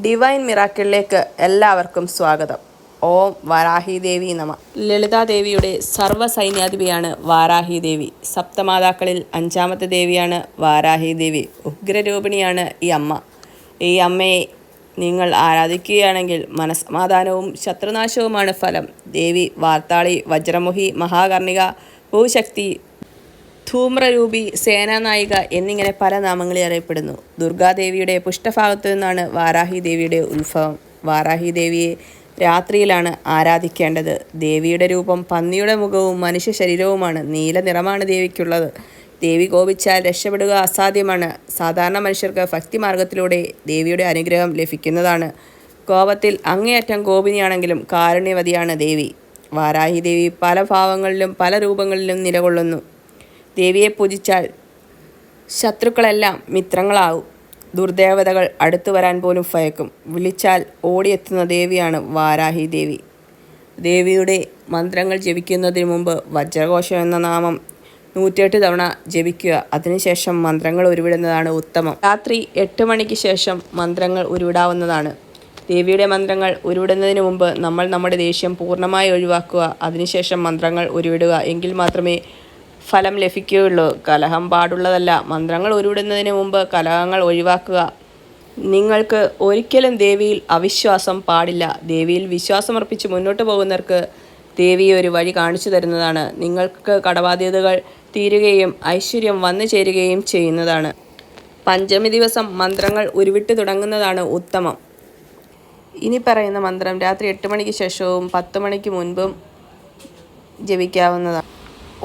Divine മിറാക്കിളിലേക്ക് എല്ലാവർക്കും സ്വാഗതം. ഓം വാരാഹി ദേവി നമ. ലളിതാദേവിയുടെ സർവസൈന്യാധിപയാണ് വാരാഹി ദേവി സപ്തമാതാക്കളിൽ അഞ്ചാമത്തെ ദേവിയാണ് വാരാഹി ദേവി ഉഗ്രരൂപിണിയാണ് ഈ അമ്മ. ഈ അമ്മയെ നിങ്ങൾ ആരാധിക്കുകയാണെങ്കിൽ മനസ്സമാധാനവും ശത്രുനാശവുമാണ് ഫലം. ദേവി വാർത്താളി വജ്രമുഹി മഹാകർണിക ഭൂശക്തി ധൂമ്രരൂപി സേനാനായിക എന്നിങ്ങനെ പല നാമങ്ങളിൽ അറിയപ്പെടുന്നു. ദുർഗാദേവിയുടെ പുഷ്ടഭാഗത്തു നിന്നാണ് വാരാഹി ദേവിയുടെ ഉത്ഭവം. വാരാഹി ദേവിയെ രാത്രിയിലാണ് ആരാധിക്കേണ്ടത്. ദേവിയുടെ രൂപം പന്നിയുടെ മുഖവും മനുഷ്യ ശരീരവുമാണ്. നീല നിറമാണ് ദേവിക്കുള്ളത്. ദേവി കോപിച്ചാൽ രക്ഷപ്പെടുക അസാധ്യമാണ്. സാധാരണ മനുഷ്യർക്ക് ഭക്തിമാർഗത്തിലൂടെ ദേവിയുടെ അനുഗ്രഹം ലഭിക്കുന്നതാണ്. കോപത്തിൽ അങ്ങേയറ്റം കോപിനിയാണെങ്കിലും കാരുണ്യവതിയാണ് ദേവി. വാരാഹി ദേവി പല ഭാവങ്ങളിലും പല രൂപങ്ങളിലും നിലകൊള്ളുന്നു. ദേവിയെ പൂജിച്ചാൽ ശത്രുക്കളെല്ലാം മിത്രങ്ങളാവും ദുർദേവതകൾ അടുത്തു വരാൻ പോലും ഭയക്കും. വിളിച്ചാൽ ഓടിയെത്തുന്ന ദേവിയാണ് വാരാഹി ദേവി. ദേവിയുടെ മന്ത്രങ്ങൾ ജപിക്കുന്നതിന് മുമ്പ് വജ്രഘോഷം എന്ന നാമം നൂറ്റിയെട്ട് തവണ ജപിക്കുക. അതിനുശേഷം മന്ത്രങ്ങൾ ഉരുവിടുന്നതാണ് ഉത്തമം. രാത്രി എട്ട് മണിക്ക് ശേഷം മന്ത്രങ്ങൾ ഉരുവിടാവുന്നതാണ്. ദേവിയുടെ മന്ത്രങ്ങൾ ഉരുവിടുന്നതിന് മുമ്പ് നമ്മൾ നമ്മുടെ ദേഷ്യം പൂർണമായി ഒഴിവാക്കുക. അതിനുശേഷം മന്ത്രങ്ങൾ ഉരുവിടുക. എങ്കിൽ മാത്രമേ ഫലം ലഭിക്കുകയുള്ളൂ. കലഹം പാടുള്ളതല്ല. മന്ത്രങ്ങൾ ഉരുവിടുന്നതിന് മുമ്പ് കലഹങ്ങൾ ഒഴിവാക്കുക. നിങ്ങൾക്ക് ഒരിക്കലും ദേവിയിൽ അവിശ്വാസം പാടില്ല. ദേവിയിൽ വിശ്വാസമർപ്പിച്ച് മുന്നോട്ട് പോകുന്നവർക്ക് ദേവി ഒരു വഴി കാണിച്ചു തരുന്നതാണ്. നിങ്ങൾക്ക് കടബാധ്യതകൾ തീരുകയും ഐശ്വര്യം വന്നു ചേരുകയും ചെയ്യുന്നതാണ്. പഞ്ചമി ദിവസം മന്ത്രങ്ങൾ ഉരുവിട്ട് തുടങ്ങുന്നതാണ് ഉത്തമം. ഇനി പറയുന്ന മന്ത്രം രാത്രി എട്ട് മണിക്ക് ശേഷവും പത്ത് മണിക്ക് മുൻപും ജപിക്കാവുന്നതാണ്.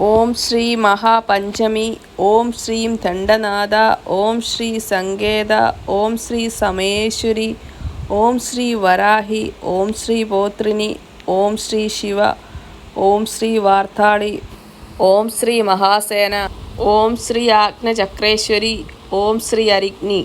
ఓం శ్రీ మహాపంచమి ఓం శ్రీం దండనాద ఓం శ్రీ సంగేద ఓం శ్రీ సమేశ్వరి ఓం శ్రీ వరాహి ఓం శ్రీ పోత్రిని ఓం శ్రీ శివ ఓం శ్రీ వార్తాళి ఓం శ్రీ మహాసేన ఓం శ్రీ ఆజ్ఞ ఓం శ్రీ అరిగ్ని